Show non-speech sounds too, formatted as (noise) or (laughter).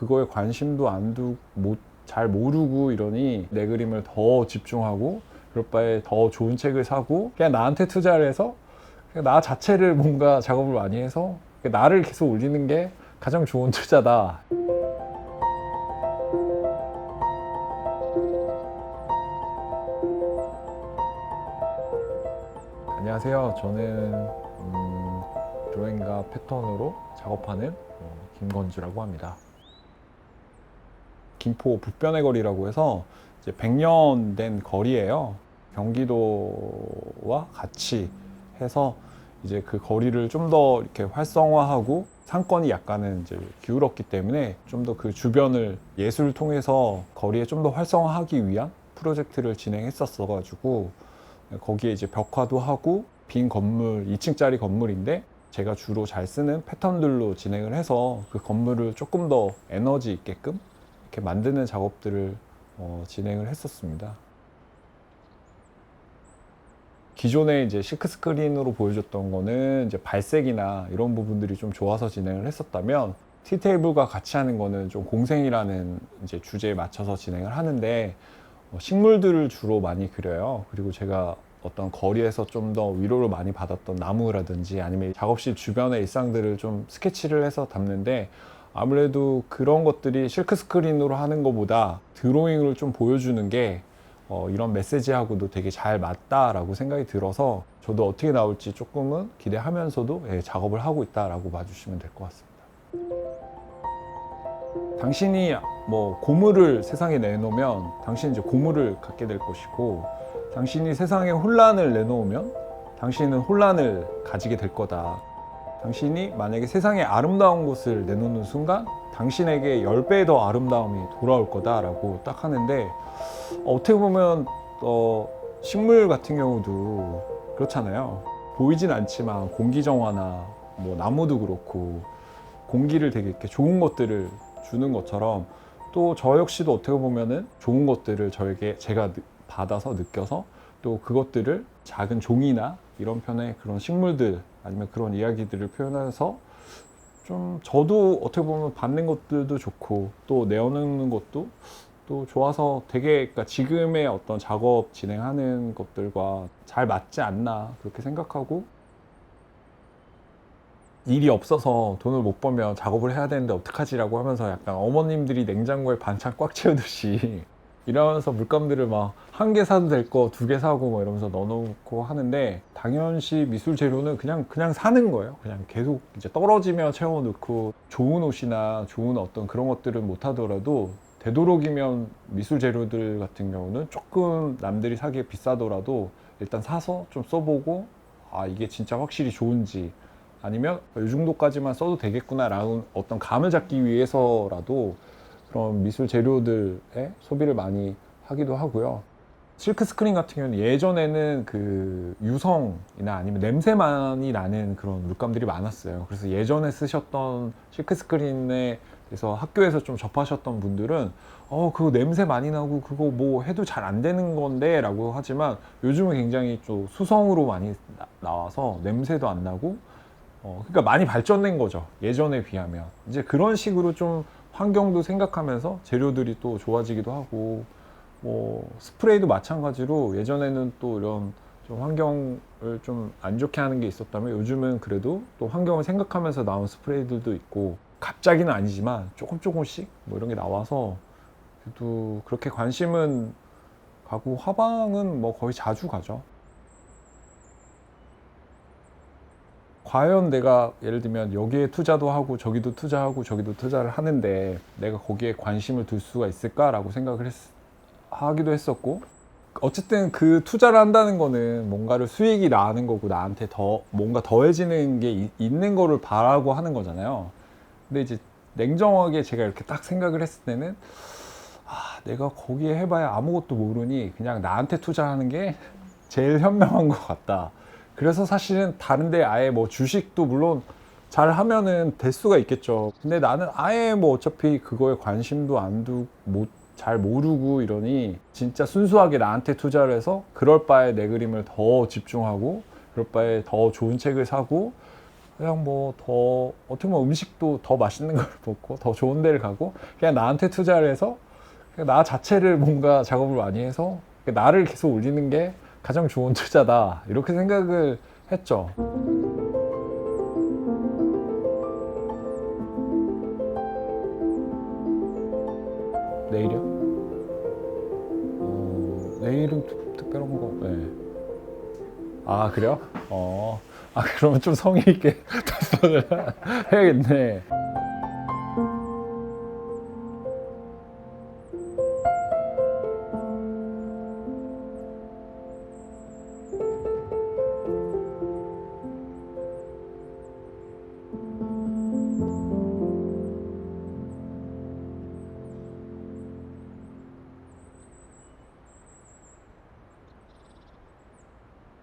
그거에 관심도 안 두고 못, 잘 모르고 이러니 내 그림을 더 집중하고 그럴 바에 더 좋은 책을 사고 그냥 나한테 투자를 해서 그냥 나 자체를 뭔가 작업을 많이 해서 나를 계속 올리는 게 가장 좋은 투자다. 안녕하세요. 저는 음, 드로잉과 패턴으로 작업하는 어, 김건주라고 합니다. 김포 북변의 거리라고 해서 이제 100년 된 거리예요. 경기도와 같이 해서 이제 그 거리를 좀 더 이렇게 활성화하고 상권이 약간은 이제 기울었기 때문에 좀 더 그 주변을 예술을 통해서 거리에 좀 더 활성화하기 위한 프로젝트를 진행했었어 가지고 거기에 이제 벽화도 하고 빈 건물 2층짜리 건물인데 제가 주로 잘 쓰는 패턴들로 진행을 해서 그 건물을 조금 더 에너지 있게끔 이렇게 만드는 작업들을 어, 진행을 했었습니다. 기존에 이제 실크 스크린으로 보여줬던 거는 이제 발색이나 이런 부분들이 좀 좋아서 진행을 했었다면 티테이블과 같이 하는 거는 좀 공생이라는 이제 주제에 맞춰서 진행을 하는데 어, 식물들을 주로 많이 그려요. 그리고 제가 어떤 거리에서 좀 더 위로를 많이 받았던 나무라든지 아니면 작업실 주변의 일상들을 좀 스케치를 해서 담는데 아무래도 그런 것들이 실크 스크린으로 하는 것보다 드로잉을 좀 보여주는 게 어, 이런 메시지하고도 되게 잘 맞다라고 생각이 들어서 저도 어떻게 나올지 조금은 기대하면서도 예, 작업을 하고 있다라고 봐주시면 될 것 같습니다. 당신이 뭐 고물을 세상에 내놓으면 당신은 이제 고물을 갖게 될 것이고 당신이 세상에 혼란을 내놓으면 당신은 혼란을 가지게 될 거다. 당신이 만약에 세상에 아름다운 것을 내놓는 순간 당신에게 10배 더 아름다움이 돌아올 거다라고 딱 하는데 어떻게 보면 어, 식물 같은 경우도 그렇잖아요. 보이진 않지만 공기 정화나 뭐 나무도 그렇고 공기를 되게 이렇게 좋은 것들을 주는 것처럼 또 저 역시도 어떻게 보면은 좋은 것들을 저에게 제가 느- 받아서 느껴서 또 그것들을 작은 종이나 이런 편의 그런 식물들 아니면 그런 이야기들을 표현해서 좀 저도 어떻게 보면 받는 것들도 좋고 또 내어놓는 것도 또 좋아서 되게 그러니까 지금의 어떤 작업 진행하는 것들과 잘 맞지 않나 그렇게 생각하고 일이 없어서 돈을 못 벌면 작업을 해야 되는데 어떡하지라고 하면서 약간 어머님들이 냉장고에 반찬 꽉 채우듯이 이러면서 물감들을 막 한 개 사도 될 거 두 개 사고 뭐 이러면서 넣어놓고 하는데 당연시 미술 재료는 그냥 그냥 사는 거예요. 그냥 계속 이제 떨어지면 채워놓고 좋은 옷이나 좋은 어떤 그런 것들은 못 하더라도 되도록이면 미술 재료들 같은 경우는 조금 남들이 사기에 비싸더라도 일단 사서 좀 써보고 아 이게 진짜 확실히 좋은지 아니면 이 정도까지만 써도 되겠구나라는 어떤 감을 잡기 위해서라도 그런 미술 재료들의 소비를 많이 하기도 하고요. 실크 스크린 같은 경우는 예전에는 그 유성이나 아니면 냄새만이 나는 그런 물감들이 많았어요. 그래서 예전에 쓰셨던 실크 스크린에 대해서 학교에서 좀 접하셨던 분들은 어, 그거 냄새 많이 나고 그거 뭐 해도 잘 안 되는 건데 라고 하지만 요즘은 굉장히 좀 수성으로 많이 나- 나와서 냄새도 안 나고 어, 그러니까 많이 발전된 거죠. 예전에 비하면. 이제 그런 식으로 좀 환경도 생각하면서 재료들이 또 좋아지기도 하고, 뭐, 스프레이도 마찬가지로 예전에는 또 이런 좀 환경을 좀 안 좋게 하는 게 있었다면 요즘은 그래도 또 환경을 생각하면서 나온 스프레이들도 있고, 갑자기는 아니지만 조금 조금씩 뭐 이런 게 나와서 그래도 그렇게 관심은 가고 화방은 뭐 거의 자주 가죠. 과연 내가 예를 들면 여기에 투자도 하고 저기도 투자하고 저기도 투자를 하는데 내가 거기에 관심을 둘 수가 있을까라고 생각을 했, 하기도 했었고 어쨌든 그 투자를 한다는 거는 뭔가를 수익이 나는 거고 나한테 더 뭔가 더해지는 게 이- 있는 거를 바라고 하는 거잖아요. 근데 이제 냉정하게 제가 이렇게 딱 생각을 했을 때는 아, 내가 거기에 해봐야 아무것도 모르니 그냥 나한테 투자하는 게 제일 현명한 것 같다. 그래서 사실은 다른데 아예 뭐 주식도 물론 잘 하면은 될 수가 있겠죠. 근데 나는 아예 뭐 어차피 그거에 관심도 안 두고 못, 잘 모르고 이러니 진짜 순수하게 나한테 투자를 해서 그럴 바에 내 그림을 더 집중하고 그럴 바에 더 좋은 책을 사고 그냥 뭐 더 어떻게 보면 음식도 더 맛있는 걸 (laughs) 먹고 더 좋은 데를 가고 그냥 나한테 투자를 해서 그냥 나 자체를 뭔가 작업을 많이 해서 나를 계속 올리는 게 가장 좋은 투자다 이렇게 생각을 했죠. 내일이요? 어, 내일은 특- 특별한 거. 네. 아 그래요? 어. 아 그러면 좀 성의 있게 (laughs) 답변을 해야겠네.